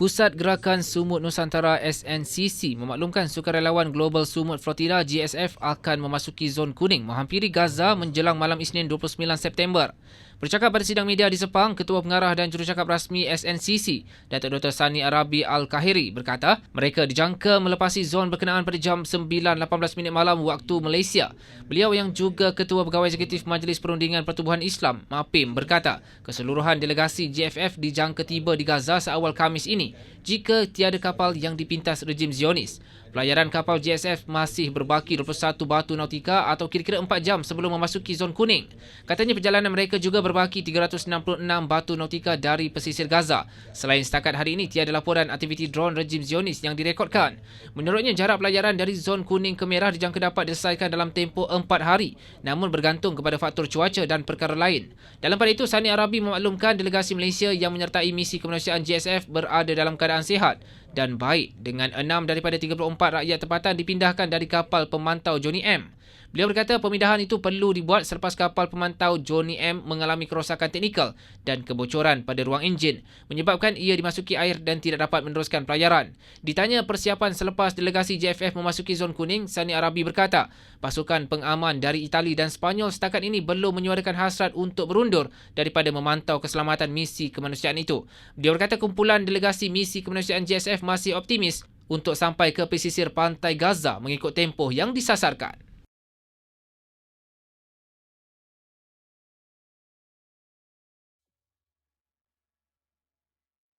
Pusat Gerakan Sumut Nusantara SNCC memaklumkan sukarelawan Global Sumut Flotilla GSF akan memasuki zon kuning menghampiri Gaza menjelang malam Isnin 29 September. Bercakap pada sidang media di Sepang, Ketua Pengarah dan Jurucakap Rasmi SNCC, Datuk Dr. Sani Arabi Al-Kahiri berkata, mereka dijangka melepasi zon berkenaan pada jam 9.18 minit malam waktu Malaysia. Beliau yang juga Ketua Pegawai Eksekutif Majlis Perundingan Pertubuhan Islam, MAPIM, berkata, keseluruhan delegasi GFF dijangka tiba di Gaza seawal Kamis ini jika tiada kapal yang dipintas rejim Zionis. Pelayaran kapal GSF masih berbaki 21 batu nautika atau kira-kira 4 jam sebelum memasuki zon kuning. Katanya perjalanan mereka juga berbaki 366 batu nautika dari pesisir Gaza. Selain setakat hari ini, tiada laporan aktiviti drone rejim Zionis yang direkodkan. Menurutnya, jarak pelayaran dari zon kuning ke merah dijangka dapat diselesaikan dalam tempoh 4 hari namun bergantung kepada faktor cuaca dan perkara lain. Dalam pada itu, Sani Arabi memaklumkan delegasi Malaysia yang menyertai misi kemanusiaan GSF berada dalam keadaan sihat dan baik dengan 6 daripada 34 rakyat tempatan dipindahkan dari kapal pemantau Johnny M. Beliau berkata pemindahan itu perlu dibuat selepas kapal pemantau Johnny M mengalami kerosakan teknikal dan kebocoran pada ruang enjin menyebabkan ia dimasuki air dan tidak dapat meneruskan pelayaran. Ditanya persiapan selepas delegasi JFF memasuki zon kuning, Sani Arabi berkata pasukan pengaman dari Itali dan Spanyol setakat ini belum menyuarakan hasrat untuk berundur daripada memantau keselamatan misi kemanusiaan itu. Beliau berkata kumpulan delegasi misi kemanusiaan JSF masih optimis untuk sampai ke pesisir pantai Gaza mengikut tempoh yang disasarkan.